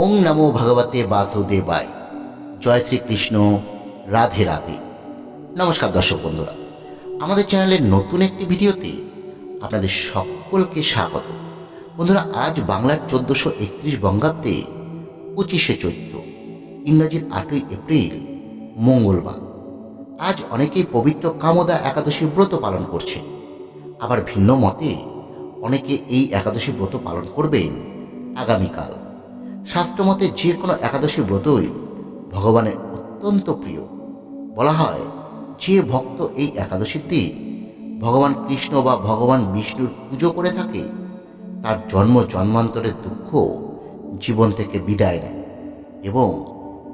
ওং নমো ভগবতে বাসুদেবায়। জয় শ্রীকৃষ্ণ, রাধে রাধে। নমস্কার দর্শক বন্ধুরা, আমাদের চ্যানেলের নতুন একটি ভিডিওতে আপনাদের সকলকে স্বাগত। বন্ধুরা, আজ বাংলার চোদ্দোশো একত্রিশ বঙ্গাব্দে পঁচিশে চৈত্র, ইংরাজির আটই এপ্রিল, মঙ্গলবার। আজ অনেকেই পবিত্র কামদা একাদশী ব্রত পালন করছে আবার ভিন্ন মতে, অনেকে এই একাদশী ব্রত পালন করবেন আগামীকাল। শাস্ত্রমতে যে কোনো একাদশী ব্রতই ভগবানের অত্যন্ত প্রিয়। বলা হয়, যে ভক্ত এই একাদশীর দিন ভগবান কৃষ্ণ বা ভগবান বিষ্ণুর পুজো করে থাকে, তার জন্ম জন্মান্তরের দুঃখ জীবন থেকে বিদায় নেয় এবং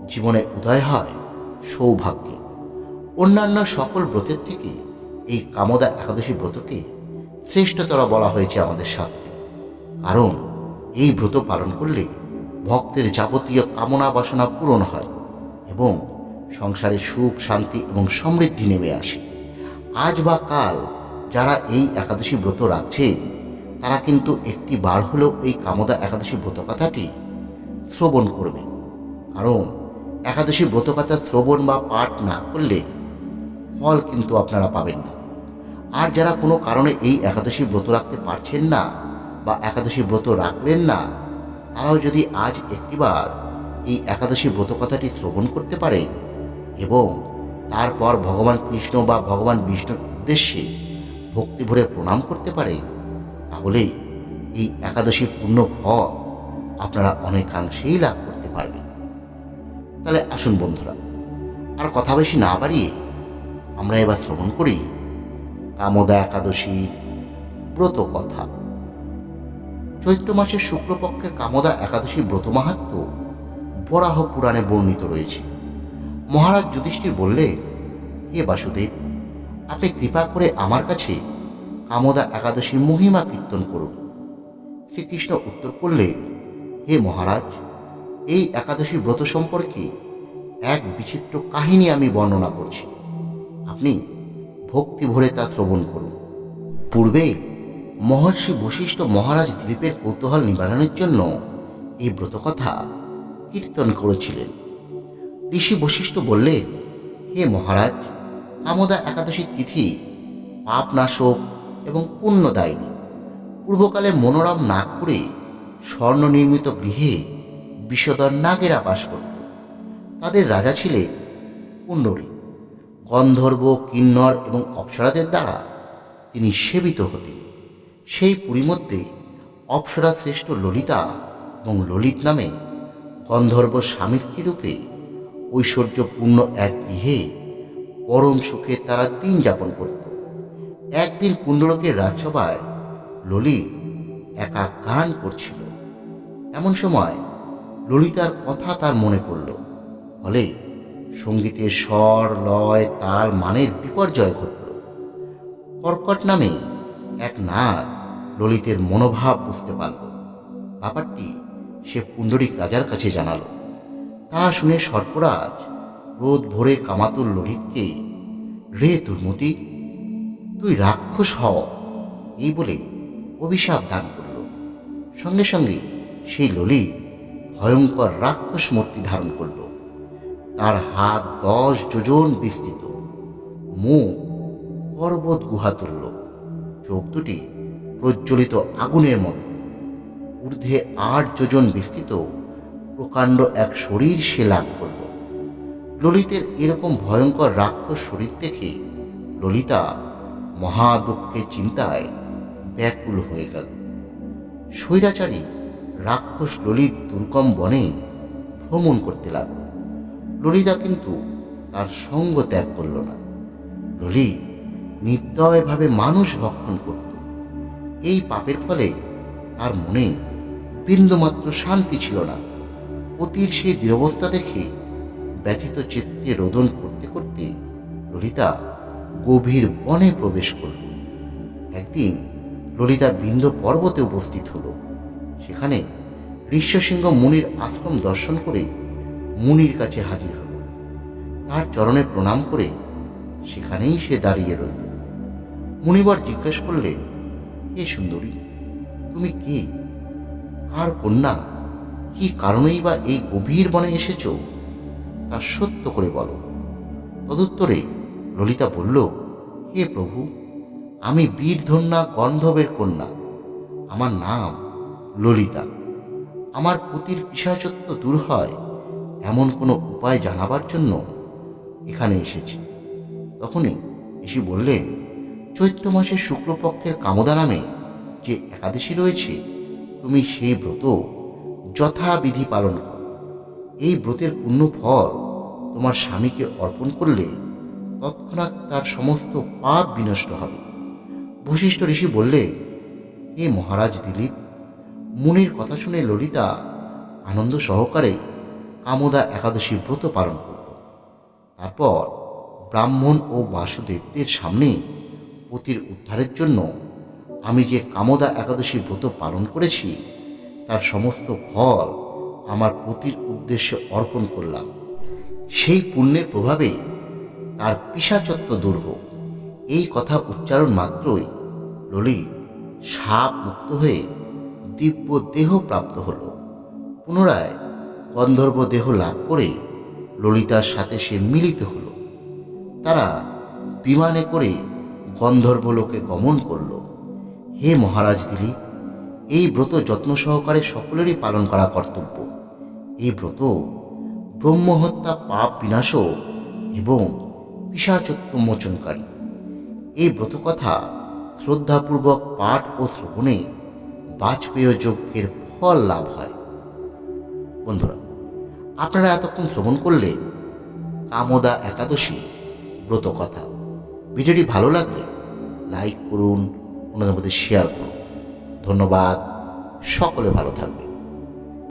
জীবনে উদয় হয় সৌভাগ্য। অন্যান্য সকল ব্রতের থেকে এই কামদা একাদশী ব্রতকে শ্রেষ্ঠতর বলা হয়েছে আমাদের শাস্ত্রে। কারণ, এই ব্রত পালন করলে ভক্তের যাবতীয় কামনা বাসনা পূরণ হয় এবং সংসারে সুখ, শান্তি এবং সমৃদ্ধি নেমে আসে। আজ বা কাল যারা এই একাদশী ব্রত রাখছেন, তারা কিন্তু একটি বার হলেও এই কামদা একাদশী ব্রত কথাটি শ্রবণ করবেন। কারণ একাদশী ব্রতকথা শ্রবণ বা পাঠ না করলে ফল কিন্তু আপনারা পাবেন না। আর যারা কোনো কারণে এই একাদশী ব্রত রাখতে পারছেন না বা একাদশী ব্রত রাখলেন না তারাও যদি আজ একটিবার এই একাদশী ব্রত কথাটি শ্রবণ করতে পারেন এবং তারপর ভগবান কৃষ্ণ বা ভগবান বিষ্ণুর উদ্দেশ্যে ভক্তি ভরে প্রণাম করতে পারেন তাহলে এই একাদশীর পূর্ণ ফল আপনারা অনেকাংশেই লাভ করতে পারবেন। তাহলে আসুন বন্ধুরা, আর কথা বেশি না বাড়িয়ে আমরা এবার শ্রবণ করি কামদা একাদশীর ব্রত কথা চৈত্র মাসের শুক্লপক্ষের কামদা একাদশী ব্রত মাহাত্ম বরাহ পুরাণে বর্ণিত রয়েছে। মহারাজ যুধিষ্ঠির বললেন, হে বাসুদেব, আপনি কৃপা করে আমার কাছে কামদা একাদশীর মহিমা কীর্তন করুন। শ্রীকৃষ্ণ উত্তর করলেন, হে মহারাজ, এই একাদশী ব্রত সম্পর্কে এক বিচিত্র কাহিনী আমি বর্ণনা করছি। আপনি ভক্তি ভরে তা শ্রবণ করুন। পূর্বে মহর্ষি বশিষ্ঠ মহারাজ দ্বীপের কৌতূহল নিবারণের জন্য এই ব্রতকথা কীর্তন করেছিলেন। ঋষি বশিষ্ঠ বললেন হে মহারাজ কামদা একাদশী তিথি, পাপনাশক এবং পুণ্যদায়িনী। পূর্বকালে মনোরম নাগপুরে স্বর্ণ নির্মিত গৃহে বিষধর নাগেরা বাস করত। তাদের রাজা ছিলেন পুণ্ডরী। গন্ধর্ব, কিন্নর এবং অপ্সরাদের দ্বারা তিনি সেবিত হতেন। সেই পুরী মধ্যে অপ্সরা শ্রেষ্ঠ ললিতা এবং ললিত নামে গন্ধর্ব স্বামী রূপে ঐশ্বর্যপূর্ণ এক গৃহে পরম সুখে তারা দিন যাপন করত। একদিন পুণ্ডরকের রাজসভায় ললিত একা গান করছিল। এমন সময় ললিতার কথা তার মনে পড়ল। ফলে সঙ্গীতের স্বর, লয় তার মানের বিপর্যয় ঘটল। কর্কট নামে এক নাগ ললিতের মনোভাব বুঝতে পারল। ব্যাপারটি সে পুণ্ডরিক রাজার কাছে জানালো। তা শুনে সর্পরাজ রোদ ভরে কামাতুর ললিতকে, রে দুর্মতি, তুই রাক্ষস হ এই বলে অভিশাপ দান করল। সঙ্গে সঙ্গে সেই ললিত ভয়ঙ্কর রাক্ষস মূর্তি ধারণ করল। তার হাত দশ যোজন বিস্তৃত। মুখ পর্বত গুহা তুলল। চোখ দুটি প্রজ্বলিত আগুনের মতো। ঊর্ধ্বে আট যোজন বিস্তৃত, প্রকাণ্ড এক শরীর সে লাভ করল। ললিতের এরকম ভয়ঙ্কর রাক্ষস শরীর দেখে ললিতা মহা দুঃখের চিন্তায় ব্যাকুল হয়ে গেল। স্বৈরাচারী রাক্ষস ললিত দুর্গম বনে ভ্রমণ করতে লাগল। ললিতা কিন্তু তার সঙ্গ ত্যাগ করল না। ললিত নির্দয়ভাবে মানুষ ভক্ষণ করত। এই পাপের ফলে তার মনে বিন্দুমাত্র শান্তি ছিল না। পতির সেই দৃঢ়বস্থা দেখে ব্যথিত চিত্তে রোদন করতে করতে ললিতা গভীর বনে প্রবেশ করল। একদিন ললিতা বিন্দ পর্বতে উপস্থিত হলো। সেখানে ঋষ্যসিংহ মুনির আশ্রম দর্শন করে মুনির কাছে হাজির হল। তার চরণে প্রণাম করে সেখানেই সে দাঁড়িয়ে রইল। মুনিবার জিজ্ঞেস করলেন হে সুন্দরী? তুমি কে? কার কন্যা? কি কারণেই বা এই গভীর বনে এসেছ? তা সত্য করে বলো। তদুত্তরে ললিতা বলল, হে প্রভু, আমি বীরধন্যা গন্ধবের কন্যা। আমার নাম ললিতা। আমার পতির পিসাচত্ব দূর হয় এমন কোনো উপায় জানাবার জন্য এখানে এসেছি। তখনই ঋষি বললেন চৈত্র মাসের শুক্লপক্ষের কামদা নামে যে একাদশী রয়েছে, তুমি সেই ব্রত যথাবিধি পালন করো। এই ব্রতের পূর্ণ ফল তোমার স্বামীকে অর্পণ করলে তৎক্ষণাৎ তার সমস্ত পাপ বিনষ্ট হবে। বশিষ্ঠ ঋষি বললে, হে মহারাজ দিলীপ, মুনির কথা শুনে ললিতা আনন্দ সহকারে কামদা একাদশী ব্রত পালন করল। তারপর ব্রাহ্মণ ও বাসুদেবদের সামনে পতির উদ্ধারের জন্য আমি যে কামদা একাদশী ব্রত পালন করেছি, তার সমস্ত ফল আমার পতির উদ্দেশ্যে অর্পণ করলাম। সেই পুণ্যের প্রভাবে তার পিসাচত্ব দূর হোক। এই কথা উচ্চারণ মাত্রই ললিত সাপ মুক্ত হয়ে দিব্য দেহ প্রাপ্ত হল। পুনরায় গন্ধর্ব দেহ লাভ করে ললিতার সাথে সে মিলিত হল। তারা বিমানে করে গন্ধর্বলোকে গমন করল। হে মহারাজ দিলীপ এই ব্রত যত্ন সহকারে সকলেরই পালন করা কর্তব্য। এই ব্রত ব্রহ্মহত্যা, পাপ বিনাশক এবং পিসাচত্ব মোচনকারী। এই ব্রত কথা শ্রদ্ধাপূর্বক পাঠ ও শ্রবণে বাজপেয় যজ্ঞের ফল লাভ হয়। বন্ধুরা, আপনারা এতক্ষণ শ্রবণ করলে কামদা একাদশী ব্রত কথা। ভিডিওটি ভালো লাগলে লাইক করুন অন্যদের মধ্যে শেয়ার করুন। ধন্যবাদ সকলে ভালো থাকবে